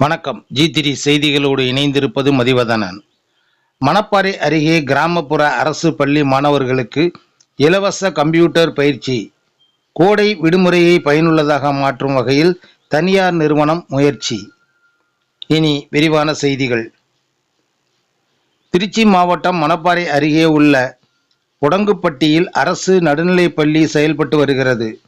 வணக்கம். ஜி திரி செய்திகளோடு இணைந்திருப்பது மதிவதனன். மணப்பாறை அருகே கிராமப்புற அரசு பள்ளி மாணவர்களுக்கு இலவச கம்ப்யூட்டர் பயிற்சி கோடை விடுமுறையை பயனுள்ளதாக மாற்றும் வகையில் தனியார் நிறுவனம் முயற்சி. இனி விரிவான செய்திகள். திருச்சி மாவட்டம் மணப்பாறை அருகே உள்ள உடங்குப்பட்டியில் அரசு நடுநிலைப் பள்ளி செயல்பட்டு வருகிறது.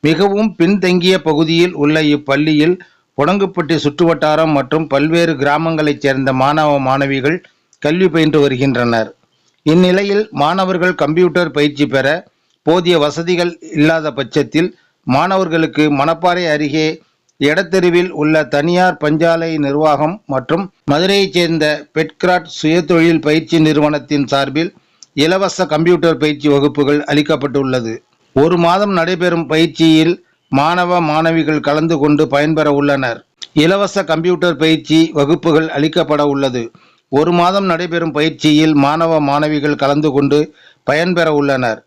மிகவும் பின்தங்கிய பகுதியில் உள்ள இப்பள்ளியில் உடங்குப்பட்டி சுற்றுவட்டாரம் மற்றும் பல்வேறு கிராமங்களைச் சேர்ந்த மாணவ மாணவிகள் கல்வி பயின்று வருகின்றனர். இந்நிலையில் மாணவர்கள் கம்ப்யூட்டர் பயிற்சி பெற போதிய வசதிகள் இல்லாத பட்சத்தில் மாணவர்களுக்கு மணப்பாறை அருகே எடத்தெருவில் உள்ள தனியார் பஞ்சாலை நிர்வாகம் மற்றும் மதுரையைச் சேர்ந்த பெட்கிராட் சுயதொழில் பயிற்சி நிறுவனத்தின் சார்பில் இலவச கம்ப்யூட்டர் பயிற்சி வகுப்புகள் அளிக்கப்பட்டுள்ளது. ஒரு மாதம் நடைபெறும் பயிற்சியில் மாணவ மாணவிகள் கலந்து கொண்டு பயன்பெற உள்ளனர். இலவச கம்ப்யூட்டர் பயிற்சி வகுப்புகள் அளிக்கப்பட உள்ளது. ஒரு மாதம் நடைபெறும் பயிற்சியில் மாணவ மாணவிகள் கலந்து கொண்டு பயன்பெற உள்ளனர்.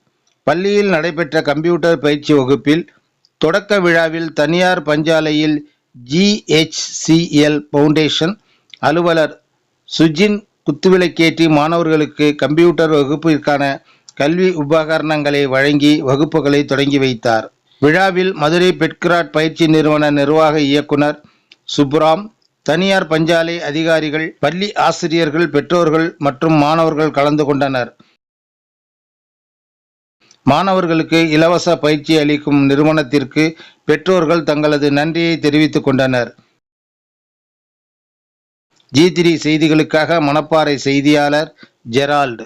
பள்ளியில் நடைபெற்ற கம்ப்யூட்டர் பயிற்சி வகுப்பில் தொடக்க விழாவில் தனியார் பஞ்சாலையில் ஜிஹெச்சிஎல் ஃபவுண்டேஷன் அலுவலர் சுஜின் குத்துவிளக்கேற்றி மாணவர்களுக்கு கம்ப்யூட்டர் வகுப்பிற்கான கல்வி உபகரணங்களை வழங்கி வகுப்புகளை தொடங்கி வைத்தார். விழாவில் மதுரை பெட்கிராட் பயிற்சி நிறுவன நிர்வாக இயக்குனர் சுப்ராம் தனியார் பஞ்சாலை அதிகாரிகள் பள்ளி ஆசிரியர்கள் பெற்றோர்கள் மற்றும் மாணவர்கள் கலந்து கொண்டனர். மாணவர்களுக்கு இலவச பயிற்சி அளிக்கும் நிறுவனத்திற்கு பெற்றோர்கள் தங்களது நன்றியை தெரிவித்துக் கொண்டனர். ஜி த்ரீ செய்திகளுக்காக மணப்பாறை செய்தியாளர் ஜெரால்டு.